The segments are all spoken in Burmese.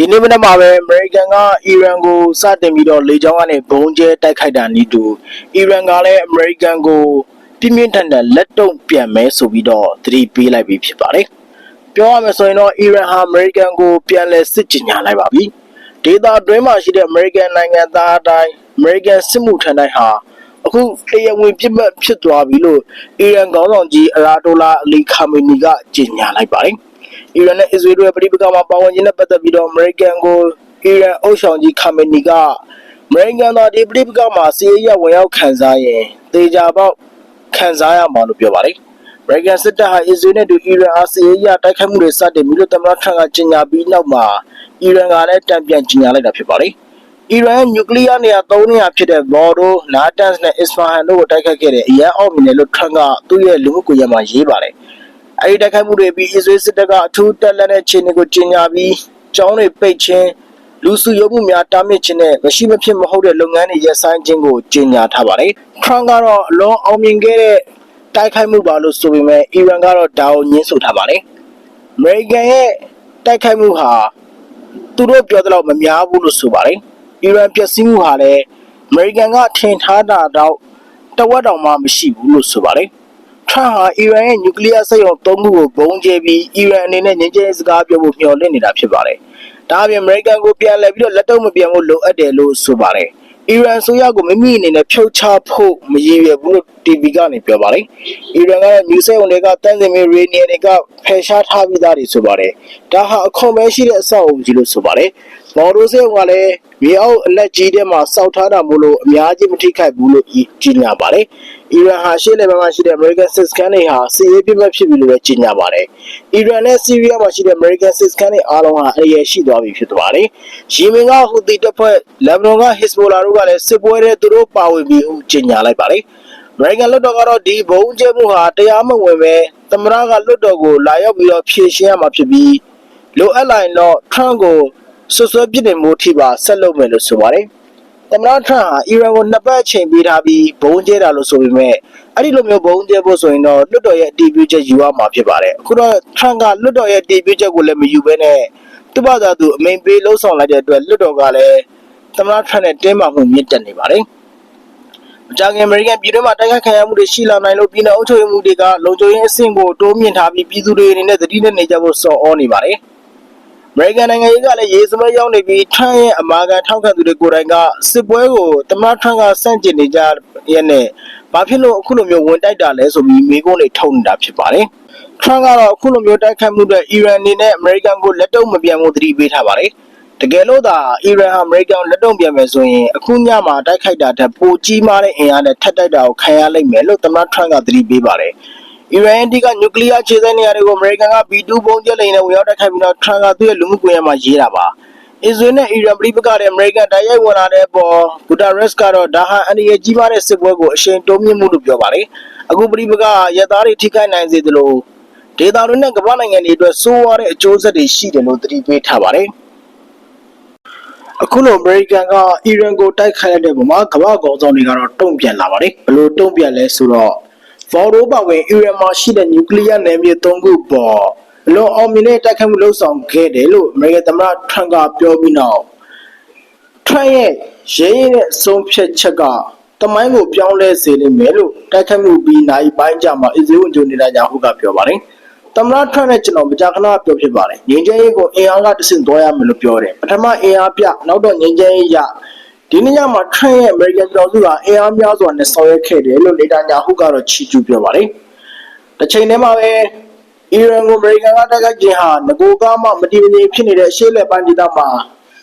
ဒီနေ့မနက်မှာပဲအမေရိကန်ကအီရန်ကိုစတင်ပြီးတော့လေကြောင်းကနေဘုံကျဲတိုက်ခိုက်တာနီးတူအီရန်ကလည်းအမေရိကန်ကိုပြင်းပြင်းထန်ထန်လက်တုံ့ပြန်မယ်ဆိုပြီးတော့သတိပေးလိုက်ပြီးဖြစ်ပါတယ်။ပြောရမယ်ဆိုရင်တော့အီရန်ဟာအမေရိကန်ကိုပြန်လည်စစ်ကြင်ညာလိုက်ပါပြီ။ဒေသအတွင်းမှာရှိတဲ့အမေရိကန်နိုင်ငံသားအတိုင်းအမေရိကန်စစ်မှုထမ်းတိုင်းဟာအခုတရားဝင်ပြစ်မှတ်ဖြစ်သွားပြီလို့အီရန်ခေါင်းဆောင်ကြီးအရာတိုလာအလီခါမီနီကကြေညာလိုက်ပါတယ်။ အီရန်နဲ့အစ္စရေးတို့ရဲ့ပဋိပက္ခမှာပါဝင်ခြင်းနဲ့ပတ်သက်ပြီးတော့အမေရိကန်ကိုအီရန်အုပ်ဆောင်ကြီးခါမနီကအမေရိကန်သားဒီပဋိပက္ခမှာစီးရဲဝင်ရောက်ခံစားရင်တေချာပေါက်ခံစားရမှာလို့ပြောပါတယ်။အမေရိကန်စစ်တပ်ဟာအစ္စရေးနဲ့တူအီရန်အားစီးရဲတိုက်ခိုက်မှုတွေစတင်ပြီးလို့သမ္မတထရန့်ကကြေညာပြီးနောက်မှာအီရန်ကလည်းတံပြန်ကြေညာလိုက်တာဖြစ်ပါတယ်။အီရန်ရဲ့နျူကလ িয়ার နေရာ၃နေရာဖြစ်တဲ့ဘော်ဒို၊နာတန်စ်နဲ့အစ္စဖာဟန်တို့ကိုတိုက်ခိုက်ခဲ့တဲ့အရန်အောက်မြင်တယ်လို့ထရန့်ကသူ့ရဲ့လူမှုကွန်ရက်မှာရေးပါတယ်။ အဲဒီတိုက်ခိုက်မှုတွေပြီးအစ္စရေးစစ်တပ်ကအထူးတက်လက်တဲ့ခြေနေကိုကျင်းညာပြီးကျောင်းတွေပိတ်ခြင်းလူစုရုံမှုများတားမြစ်ခြင်းနဲ့မရှိမဖြစ်မဟုတ်တဲ့လုပ်ငန်းတွေရပ်ဆိုင်းခြင်းကိုကျင်းညာထားပါတယ်။ထရန့်ကတော့အလွန်အောင်မြင်ခဲ့တဲ့တိုက်ခိုက်မှုပါလို့ဆိုပေမဲ့အီရန်ကတော့ဒါကိုညှင်းဆိုထားပါတယ်။အမေရိကန်ရဲ့တိုက်ခိုက်မှုဟာသူတို့ပြောသလောက်မများဘူးလို့ဆိုပါတယ်။အီရန်ပျက်စီးမှုဟာလည်းအမေရိကန်ကထင်ထားတာတော့တဝက်တောင်မှမရှိဘူးလို့ဆိုပါတယ်။ထ ရန့်ဟာအီရန်ရဲ့နျူကလ িয়ার စက်ရုံသုံးခုကိုဘုံကျဲပြီးအီရန်အနေနဲ့ငြိမ်းချမ်းရေးစကားပြောဖို့မျှော်လင့်နေတာဖြစ်ပါတယ်။ဒါအပြင်အမေရိကန်ကိုပြန်လှည့်ပြီးတော့လက်တော့မပြန်ဖို့လိုအပ်တယ်လို့ဆိုပါတယ်။အီရန်ဆိုရကိုမိမိအနေနဲ့ဖြုတ်ချဖို့မရည်ရွယ်ဘူးလို့ TV ကနေပြောပါတယ်။အီရန်ကတော့နျူစက်ရုံတွေကတန်းစင်မီရေနီယံတွေကဖယ်ရှားထားပြီးသားတွေဆိုပါတယ်။ဒါဟာအခွန်ပဲရှိတဲ့အဆောက်အုံကြီးလို့ဆိုပါတယ်။ ဘော်ဒိုစက်ရုံကလည်းမြေအောက်အလက်ကြီးထဲမှာစောက်ထားတာမို့လို့အများကြီးမထိခိုက်ဘူးလို့ကြီးညာပါတယ်။အီရန်ဟာရှေ့လေဘက်မှာရှိတဲ့ American စစ်စခန်းတွေဟာစီးရေးပြစ်မှတ်ဖြစ်ပြီလို့ပဲကြေညာပါတယ်။အီရန်နဲ့ဆီးရီးယားမှာရှိတဲ့ American စစ်စခန်းတွေအားလုံးဟာအရည်ရှိသွားပြီဖြစ်သွားပါတယ်။ယီမင်ကဟူသီတပ်ဖွဲ့၊လက်ဘနွန်ကဟစ်ဇ်ဘိုလာတို့ကလည်းစစ်ပွဲတွေသူတို့ပါဝင်ပြီဟုကြေညာလိုက်ပါတယ်။ American လွှတ်တော်ကတော့ဒီဘုံကျဲမှုဟာတရားမဝင်ပဲသမ္မတကလွှတ်တော်ကိုလာရောက်ပြီးတော့ဖြေရှင်းရမှာဖြစ်ပြီးလိုအပ်လာရင်တော့ Trump ကို ဆွဆွဲပြစ်တင်မှုထိပါဆက်လုပ်မယ်လို့ဆိုပါတယ်။သမ္မတထရန့်ဟာအီရန်ကိုနှစ်ပတ်အချိန်ပေးထားပြီးဘုံကျဲတာလို့ဆိုပေမဲ့အဲ့ဒီလိုမျိုးဘုံကျဲဖို့ဆိုရင်တော့လွတ်တော်ရဲ့အတည်ပြုချက်ယူရမှာဖြစ်ပါတယ်အခုတော့ထရန့်ကလွတ်တော်ရဲ့အတည်ပြုချက်ကိုလည်းမယူဘဲနဲ့သူ့ဘာသာသူအမိန်ပေးလှုံ့ဆော်လိုက်တဲ့အတွက်လွတ်တော်ကလည်းသမ္မတထရန့်နဲ့တင်းမာမှုမြင့်တက်နေပါတယ်မကြခင်အမေရိကန်ပြည်တွင်းမှာတိုက်ခိုက်ခံရမှုတွေရှိလာနိုင်လို့ပြည်내အုပ်ချုပ်ရေးမှုတွေကလုံခြုံရေးအဆင့်ကိုတိုးမြင့်ထားပြီးပြည်သူတွေအနေနဲ့သတိနဲ့နေကြဖို့စော်ဩနေပါတယ်အ မေရိကန်နိုင်ငံရေးကလည်းရေးစမဲရောက်နေပြီးထရန့်ရဲ့အမာခံထောက်ခံသူတွေကိုယ်တိုင်ကစစ်ပွဲကိုသမ္မတထရန့်ကစန့်ကျင်နေကြရဲ့နဲ့ဘာဖြစ်လို့အခုလိုမျိုးဝင်တိုက်တာလဲဆိုပြီးမိကုန်းတွေထုတ်နေတာဖြစ်ပါတယ်။ထရန့်ကတော့အခုလိုမျိုးတိုက်ခိုက်မှုတွေအီရန်အနေနဲ့အမေရိကန်ကိုလက်တုံ့မပြန်ဖို့သတိပေးထားပါတယ်။တကယ်လို့သာအီရန်ဟာအမေရိကန်ကိုလက်တုံ့ပြန်မယ်ဆိုရင်အခုညမှာတိုက်ခိုက်တာတက်ပိုကြီးမားတဲ့အင်အားနဲ့ထပ်တိုက်တာကိုခံရလိမ့်မယ်လို့သမ္မတထရန့်ကသတိပေးပါတယ်။ အီရန်ရဲ့အဓိကနျူကလ িয়ার ခြေစဲနေရာတွေကိုအမေရိကန်က B2 ဘုံကျဲလိန်နဲ့ဝင်ရောက်တိုက်ခိုက်ပြီးတော့ထရန့်ကသူ့ရဲ့လူမှုကွန်ရက်မှာရေးတာပါ။အစ္စရေးနဲ့အီရန်ပြည်ပကတဲ့အမေရိကန်တိုက်ရိုက်ဝင်လာတဲ့အပေါ်ဂူတာရက်စ်ကတော့ဒါဟာအန္တရာယ်ကြီးမားတဲ့စစ်ပွဲကိုအရှိန်တိုးမြင့်မှုလို့ပြောပါတယ်။အခုပြည်ပကရသားတွေထိခိုက်နိုင်စေသလိုဒေသတွင်းနဲ့ကမ္ဘာနိုင်ငံတွေအတွက်စိုးရတဲ့အကျိုးဆက်တွေရှိတယ်လို့သတိပေးထားပါတယ်။အခုလိုအမေရိကန်ကအီရန်ကိုတိုက်ခိုက်လိုက်တဲ့ပုံမှာကမ္ဘာကောင်ဆောင်တွေကတော့တုံ့ပြန်လာပါတယ်။ဘယ်လိုတုံ့ပြန်လဲဆိုတော့ ဖော်ရိုးပါဝင်အီရန်မှာရှိတဲ့နျူကလ িয়ার နယ်မြေ၃ခုပေါ်အလွန်အောင်မြင်တဲ့တိုက်ခိုက်မှုလှုပ်ဆောင်ခဲ့တယ်လို့အမေရိကန်သမ္မတထရန့်ကပြောပြီးနောက်ထရန့်ရဲ့ရဲရဲတဲ့ဆုံးဖြတ်ချက်ကတမိုင်းကိုပြောင်းလဲစေလိမ့်မယ်လို့တိုက်ခိုက်မှုပြီးနိုင်ပိုင်းကြမှာအစ္စရေးဝန်ကြီးနေတာညာဟုကပြောပါတယ်။သမ္မတထရန့်နဲ့ကျွန်တော်မကြာခဏပြောဖြစ်ပါတယ်။ငြိမ်းချမ်းရေးကိုအင်အားကတဆင့်သွားရမယ်လို့ပြောတယ်။ပထမအင်အားပြနောက်တော့ငြိမ်းချမ်းရေးရ ဒီနေ့ညမှာထရန့်ရဲ့အမေရိကန်ပြည်တော်စုကအင်အားများစွာနဲ့ဆောင်ရွက်ခဲ့တယ်လို့နေတာညာဟုကတော့ချီးကျူးပြောပါတယ်။တစ်ချိန်တည်းမှာပဲအီရန်ကိုအမေရိကန်ကတိုက်ခိုက်ခြင်းဟာငကိုကမှမတည်မငြိမ်ဖြစ်နေတဲ့အရှေ့လက်ပိုင်းဒေသမှာ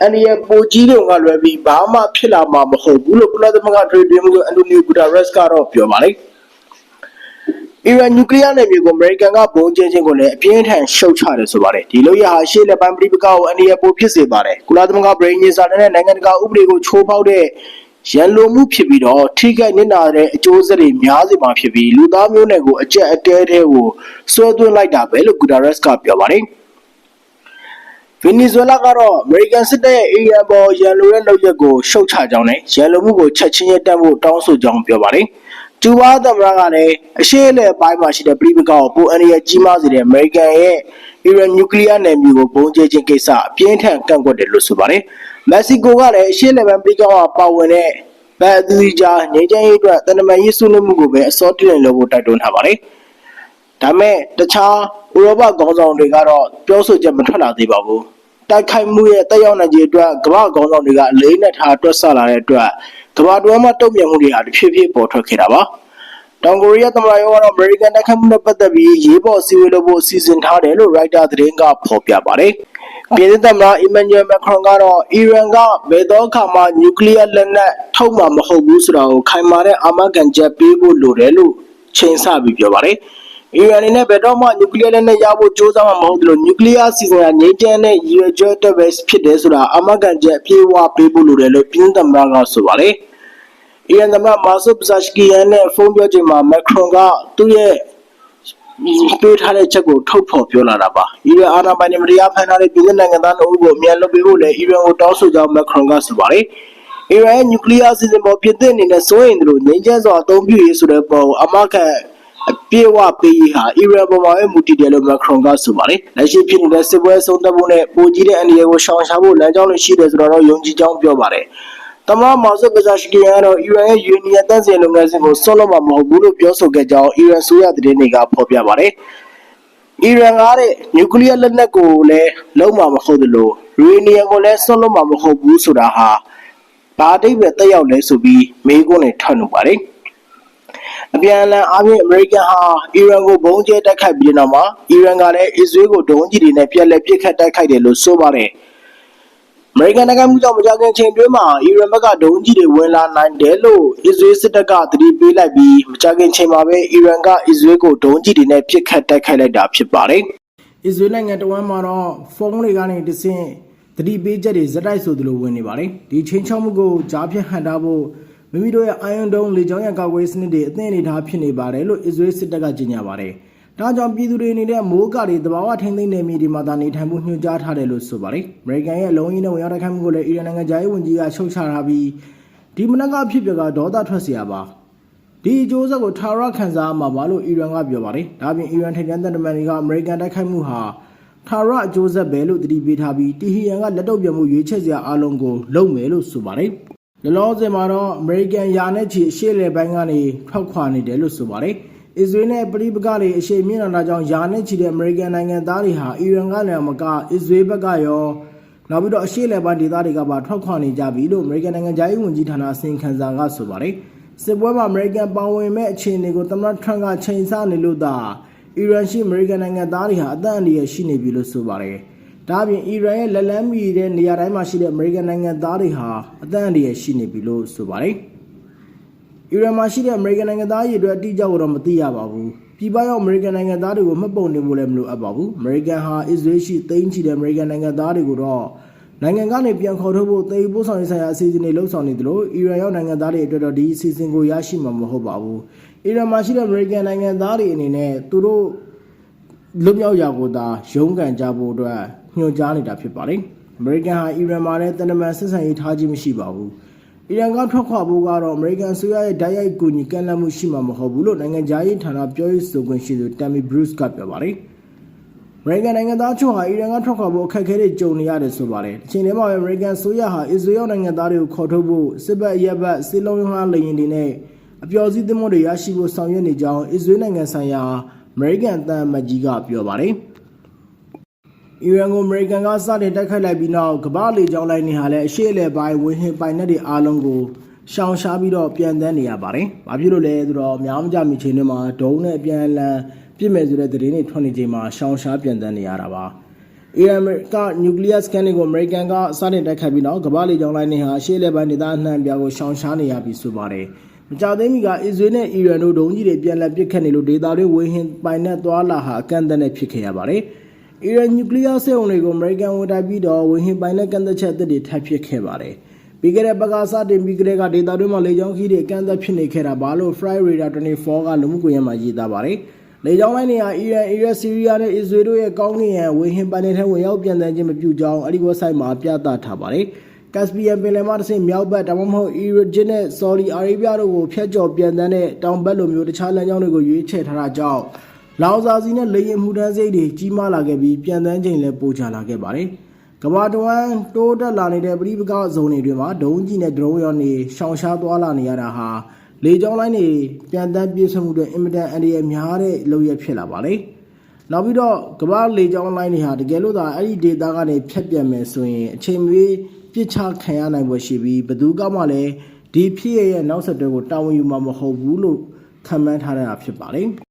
အန်ဒီရဲ့ပိုကြီးတုံကလွယ်ပြီးဘာမှဖြစ်လာမှာမဟုတ်ဘူးလို့ကုလသမဂ္ဂထွေထွေမှုအန်တိုနီယိုဂူတာရက်စ်ကတော့ပြောပါတယ်။ အီရန်နျူကလ িয়ার နယ်မြေကိုအမေရိကန်ကဘုံကျင်းခြင်းကိုလည်းအပြင်းထန်ရှုတ်ချတယ်ဆိုပါတယ်ဒီလိုရဟာရှေ့လက်ပိုင်းပြည်ပကကိုအန်ဒီရဲ့ပိုဖြစ်စေပါတယ်ကုလသမဂ္ဂဗြိညင်စာတဲ့နိုင်ငံတကာဥပဒေကိုချိုးဖောက်တဲ့ရန်လိုမှုဖြစ်ပြီးတော့ထိခိုက်နစ်နာတဲ့အကျိုးဆက်တွေများစေမှာဖြစ်ပြီးလူသားမျိုးနွယ်ကိုအကြက်အတဲတဲကိုဆွဲသွင်းလိုက်တာပဲလို့ဂူတာရက်စ်ကပြောပါတယ်ဗင်နီဇွဲလားကတော့အမေရိကန်စစ်တပ်ရဲ့အီရန်ပေါ်ရန်လိုတဲ့လုပ်ရက်ကိုရှုတ်ချကြောင်းနဲ့ရန်လိုမှုကိုချက်ချင်းရပ်တန့်ဖို့တောင်းဆိုကြောင်းပြောပါတယ်။ ကျူဘာသမ္မတကလည်းအရှိအလဲပိုင်းမှာရှိတဲ့ပြည်ပကောက်ပိုအန်ရကြီးမားစေတဲ့အမေရိကန်ရဲ့အီရန်နျူကလ িয়ার နယ်မြေကိုပုံကျဲခြင်းကိစ္စအပြင်းထန်ကန့်ကွက်တယ်လို့ဆိုပါတယ်။မက္ကဆီကိုကလည်းအရှေ့လက်ဘန်ပြည်ကမှာပါဝင်တဲ့ဗန်အသီးကြားငြိမ်းချမ်းရေးအတွက်တန်တမာရေးဆွေးနွေးမှုကိုပဲအစောတလင်လုပ်ဖို့တိုက်တွန်းထားပါတယ်။ဒါမဲ့တခြားဥရောပခေါင်းဆောင်တွေကတော့ပြောဆိုချက်မထွက်လာသေးပါဘူး။ တိုက်ခိုက်မှုရဲ့တက်ရောက်နိုင်ခြင်းအတွက်ကမ္ဘာခေါင်းဆောင်တွေကအလေးနဲ့ထားတွက်ဆလာတဲ့အတွက်ကမ္ဘာတွင်းမှာတုံ့ပြန်မှုတွေဟာတစ်ဖြည်းဖြည်းပေါ်ထွက်ခဲ့တာပါ။တောင်ကိုရီးယားသမ္မတရောကတော့အမေရိကန်တိုက်ခိုက်မှုနဲ့ပတ်သက်ပြီးရေးပေါ်အစည်းအဝေးလုပ်ဖို့စီစဉ်ထားတယ်လို့ရိုက်တာသတင်းကဖော်ပြပါတယ်။ပြည်သူ့သမ္မတအီမန်နျူယ်မက်ခရွန်ကတော့အီရန်ကဘယ်တော့အခါမှနျူကလ িয়ার လက်နက်ထုတ်မှာမဟုတ်ဘူးဆိုတာကိုခိုင်မာတဲ့အာမခံချက်ပေးဖို့လိုတယ်လို့ချိန်ဆပြီးပြောပါတယ်။ အီရန်အနေနဲ့ဘယ်တော့မှနျူကလ িয়ার လက်နက်ရဖို့ကြိုးစားမှာမဟုတ်ဘူးလို့နျူကလ িয়ার စီစဉ်ရငြိမ်းချမ်းတဲ့ရည်ရွယ်ချက်အတွက်ပဲဖြစ်တယ်ဆိုတာအာမခံချက်အပြည့်အဝပေးဖို့လိုတယ်လို့ပြည်သူ့သမ္မတကဆိုပါတယ်။ အီရန်သမ္မတမာဆုပဇာရှကီယန်နဲ့ဖုန်းပြောချိန်မှာမက်ခရွန်ကသူ့ရဲ့တွေးထားတဲ့ချက်ကိုထုတ်ဖော်ပြောလာတာပါ။အီရန်အာဏာပိုင်တွေမတရားဖမ်းထားတဲ့ပြည်သူနိုင်ငံသားတို့ကိုအမြန်လွှတ်ပေးဖို့လည်းအီရန်ကိုတောင်းဆိုကြောင်းမက်ခရွန်ကဆိုပါတယ်။အီရန်ရဲ့နျူကလ িয়ার အစီအစဉ်ပေါ်ပြည်သူအနေနဲ့စိုးရိမ်တယ်လို့ငြိမ်းချမ်းစွာအသုံးပြုရေးဆိုတဲ့ပေါ်အမခံ အပြေဝပေးရေးဟာအီရန်ပေါ်မှာပဲမူတည်တယ်လို့မက်ခရွန်ကဆိုပါတယ်။လက်ရှိဖြစ်နေတဲ့စစ်ပွဲဆုံးသက်ဖို့နဲ့ပိုကြီးတဲ့အန္တရာယ်ကိုရှောင်ရှားဖို့လမ်းကြောင်းတွေရှိတယ်ဆိုတော့ယုံကြည်ကြောင်းပြောပါတယ်။တမန်မော်ဆပ်ပဇာရှကီယန်ကတော့အီရန်ရဲ့ယူနီယံတန်းစင်လုပ်ငန်းစဉ်ကိုဆွတ်လွတ်မှာမဟုတ်ဘူးလို့ပြောဆိုခဲ့ကြောင်းအီရန်ဆိုရသတင်းတွေကဖော်ပြပါတယ်။အီရန်ကားတဲ့နျူကလ িয়ার လက်နက်ကိုလည်းလုံးမှာမဟုတ်သလိုယူနီယံကိုလည်းဆွတ်လွတ်မှာမဟုတ်ဘူးဆိုတာဟာဘာအတိတ်ပဲတက်ရောက်လဲဆိုပြီးမေးခွန်းနဲ့ထွက်နေပါတယ်။ အပြန်အလှန်အားဖြင့်အမေရိကန်ဟာအီရန်ကိုဘုံကျဲတိုက်ခိုက်ပြီးတဲ့နောက်မှာအီရန်ကလည်းအစ္စရေးကိုဒုံးကျည်တွေနဲ့ပြက်လက်ပစ်ခတ်တိုက်ခိုက်တယ်လို့ဆိုပါတယ်။အမေရိကန်နိုင်ငံမှုကြောင့်မကြခင်ချိန်တွင်းမှာအီရန်ဘက်ကဒုံးကျည်တွေဝင်လာနိုင်တယ်လို့အစ္စရေးစစ်တပ်ကသတိပေးလိုက်ပြီးမကြခင်ချိန်မှာပဲအီရန်ကအစ္စရေးကိုဒုံးကျည်တွေနဲ့ပစ်ခတ်တိုက်ခိုက်လိုက်တာဖြစ်ပါတယ်။အစ္စရေးနိုင်ငံတော်မှာတော့ဖုန်းတွေကနေတဆင့်သတိပေးချက်တွေဇက်တိုက်ဆိုသလိုဝင်နေပါတယ်။ဒီချိန်ချောက်မှုကိုကြားဖြတ်ဟန်တာဖို့ မိမိတို့ရဲ့အိုင်ယွန်ဒုံးလေကြောင်းရန်ကာကွယ်ရေးစနစ်တွေအသင့်အနေထားဖြစ်နေပါတယ်လို့အစ္စရေးစစ်တပ်ကကြေညာပါတယ်။ဒါကြောင့်ပြည်သူတွေအနေနဲ့မိုးကတွေတဘာဝထိန်းသိမ်းနေမြေဒီမှာသာနေထိုင်မှုညွှန်ကြားထားတယ်လို့ဆိုပါတယ်။အမေရိကန်ရဲ့လုံရင်းနဲ့ဝင်ရောက်တိုက်ခိုက်မှုကိုလည်းအီရန်နိုင်ငံသားရေးဝန်ကြီးကရှုတ်ချထားပြီးဒီမနက်ကဖြစ်ပျက်ကဒေါသထွက်စရာပါ။ဒီအကျိုးဆက်ကိုထာဝရခံစားမှာပါလို့အီရန်ကပြောပါတယ်။ဒါပြင်အီရန်ထိပ်တန်းတပ်တမန်တွေကအမေရိကန်တိုက်ခိုက်မှုဟာထာဝရအကျိုးဆက်ပဲလို့တတိပေးထားပြီးတီဟီယန်ကလက်တော့ပြမှုရွေးချယ်စရာအလုံးကိုလုပ်မယ်လို့ဆိုပါတယ်။ လောလောဆယ်မှာတော့အမေရိကန်ယာနဲ့ချီအရှေ့လေပိုင်းကနေထွက်ခွာနေတယ်လို့ဆိုပါတယ်။အစ္စရေးနဲ့ပရိပကတွေအရှိန်မြင့်လာတာကြောင့်ယာနဲ့ချီတဲ့အမေရိကန်နိုင်ငံသားတွေဟာအီရန်ကလည်းမကအစ္စရေးဘက်ကရောနောက်ပြီးတော့အရှေ့လေပိုင်းဒေသတွေကပါထွက်ခွာနေကြပြီလို့အမေရိကန်နိုင်ငံသားရေးဝန်ကြီးဌာနအစီရင်ခံစာကဆိုပါတယ်။စစ်ပွဲမှာအမေရိကန်ပါဝင်မဲ့အခြေအနေကိုသမ္မတထရန့်ကချိန်ဆနေလို့သာအီရန်ရှိအမေရိကန်နိုင်ငံသားတွေဟာအသက်အန္တရာယ်ရှိနေပြီလို့ဆိုပါတယ်။ ဒါ့အပြင်အီရန်ရဲ့လက်လန်းမီတဲ့နေရာတိုင်းမှာရှိတဲ့အမေရိကန်နိုင်ငံသားတွေဟာအသက်အန္တရာယ်ရှိနေပြီလို့ဆိုပါတယ်။အီရန်မှာရှိတဲ့အမေရိကန်နိုင်ငံသားတွေအတွက်အတိအကျကိုတော့မသိရပါဘူး။ပြည်ပရောက်အမေရိကန်နိုင်ငံသားတွေကိုမှတ်ပုံတင်ဖို့လည်းမလိုအပ်ပါဘူး။အမေရိကန်ဟာအစ္စရေးရှိသိန်းချီတဲ့အမေရိကန်နိုင်ငံသားတွေကိုတော့နိုင်ငံကနေပြန်ခေါ်ထုတ်ဖို့တေပို့ဆောင်ရေးဆိုင်ရာအစီအစဉ်တွေလှုပ်ဆောင်နေသလိုအီရန်ရောက်နိုင်ငံသားတွေအတွက်တော့ဒီအစီအစဉ်ကိုရရှိမှာမဟုတ်ပါဘူး။အီရန်မှာရှိတဲ့အမေရိကန်နိုင်ငံသားတွေအနေနဲ့သူတို့ လွတ်မြောက်ရာကိုသာရုန်းကန်ကြဖို့အတွက်ညွှန်ကြားနေတာဖြစ်ပါတယ်။အမေရိကန်ဟာအီရန်မှာလည်းတန်တမန်ဆက်ဆံရေးထားခြင်းမရှိပါဘူး။အီရန်ကထွက်ခွာဖို့ကတော့အမေရိကန်အစိုးရရဲ့ဓာတ်ရိုက်ကူညီကန့်လန့်မှုရှိမှာမဟုတ်ဘူးလို့ နိုင်ငံခြားရေးဌာနပြောရေးဆိုခွင့်ရှိသူတမ်မီဘရုစ်ကပြောပါတယ်။အမေရိကန်နိုင်ငံသားချုပ်ဟာ အီရန်ကထွက်ခွာဖို့အခက်အခဲတွေကြုံနေရတယ်ဆိုပါတယ်။အချိန်တည်းမှာပဲ အမေရိကန်အစိုးရဟာ အစ္စရေးနိုင်ငံသားတွေကိုခေါ်ထုတ်ဖို့ စစ်ဘက်ရက်ဘက် စစ်လုံးရုံးလားလေရင်တွေနဲ့ အပျော်စီးသင်္ဘောတွေရရှိဖို့ဆောင်ရွက်နေကြောင်း အစ္စရေးနိုင်ငံဆိုင်ရာ အမေရိကန်တန်မတ်ကြီးကပြောပါတယ်။အီရန်ကိုအမေရိကန်ကစတင်တိုက်ခိုက်လိုက်ပြီးနောက်ကမ္ဘာလေကြောင်းလိုင်းတွေဟာလည်းအရှေ့အလယ်ပိုင်းဝင်းဟင်ပိုင်နက်တွေအားလုံးကိုရှောင်ရှားပြီးတော့ပြန်တန်းနေရပါတယ်။ဘာဖြစ်လို့လဲဆိုတော့များမကြမီချိန်တွေမှာဒုံးနဲ့ပြန်လန်ပြစ်မယ်ဆိုတဲ့သတင်းတွေထွက်နေချိန်မှာရှောင်ရှားပြန်တန်းနေရတာပါ။အီရန်ကနျူကလ িয়ার စကန်တွေကိုအမေရိကန်ကစတင်တိုက်ခိုက်ပြီးနောက်ကမ္ဘာလေကြောင်းလိုင်းတွေဟာအရှေ့အလယ်ပိုင်းဒေသအနှံ့ပြားကိုရှောင်ရှားနေရပြီဆိုပါတယ်။ မကြသေးမီကအစ္စရေးနဲ့အီရန်တို့ဒုံးကြီးတွေပြန်လည်ပစ်ခတ်နေလို့ဒေသတွေဝင်းဟင်ပိုင်နက်သွားလာဟာအကန့်အသတ်နဲ့ဖြစ်ခဲ့ရပါတယ်။အီရန်နျူကလ িয়ার စစ်အုံတွေကိုအမေရိကန်ဝန်တိုက်ပြီးတော့ဝင်းဟင်ပိုင်နက်ကန့်သက်ချက်အသစ်တွေထပ်ဖြစ်ခဲ့ပါတယ်။ပြီးခဲ့တဲ့ပတ်ကစတင်ပြီးကလေးကဒေတာတွင်းမှာလေကြောင်းခီးတွေအကန့်အသတ်ဖြစ်နေခဲ့တာဘာလို့ Fry Radar 24ကလူမှုကွန်ရက်မှာရေးသားပါတယ်။လေကြောင်းလိုင်းတွေဟာအီရန်၊အီရတ်၊ဆီးရီးယားနဲ့အစ္စရေးတို့ရဲ့ကောင်းကင်ယံဝေဟင်ပိုင်နယ်ထဲဝင်ရောက်ပြန်တမ်းခြင်းမပြုကြောင်းအဲဒီ website မှာပြသထားပါတယ်။ Caspian ပင်လယ်မှတစ်ဆင့်မြောက်ဘက်ဒါမှမဟုတ်အီဂျစ်နဲ့ဆော်ဒီအာရေဗျတို့ကိုဖျက်ကျော်ပြန်တမ်းတဲ့တောင်ဘက်လိုမျိုးတခြားလမ်းကြောင်းတွေကိုရွေးချယ်ထားတာကြောင့်လောင်စာစီနဲ့လေရင်မှုတန်းစိတ်တွေကြီးမားလာခဲ့ပြီးပြန်တန်းချိန်လည်းပိုချလာခဲ့ပါတယ်။ကမ္ဘာတဝန်းတိုးတက်လာနေတဲ့ပြည်ပကဇုံတွေတွင်မှာဒုံးကြီးနဲ့ဒရုန်းရောနေရှောင်ရှားသွားလာနေရတာဟာလေကြောင်းလိုင်းတွေပြန်တန်းပြေးဆွမှုတွေအင်မတန်အန္တရာယ်များတဲ့လုပ်ရဖြစ်လာပါလေ။နောက်ပြီးတော့ကမ္ဘာလေကြောင်းလိုင်းတွေဟာတကယ်လို့သာအဲ့ဒီဒေတာကနေဖြတ်ပြန်မယ်ဆိုရင်အချိန်မီ ပြစ်ချခံရနိုင်ပွဲရှိပြီးဘယ်သူကမှလည်းဒီဖြစ်ရရဲ့နောက်ဆက်တွဲကိုတာဝန်ယူမှာမဟုတ်ဘူးလို့ခံမှန်းထားရတာဖြစ်ပါလေ။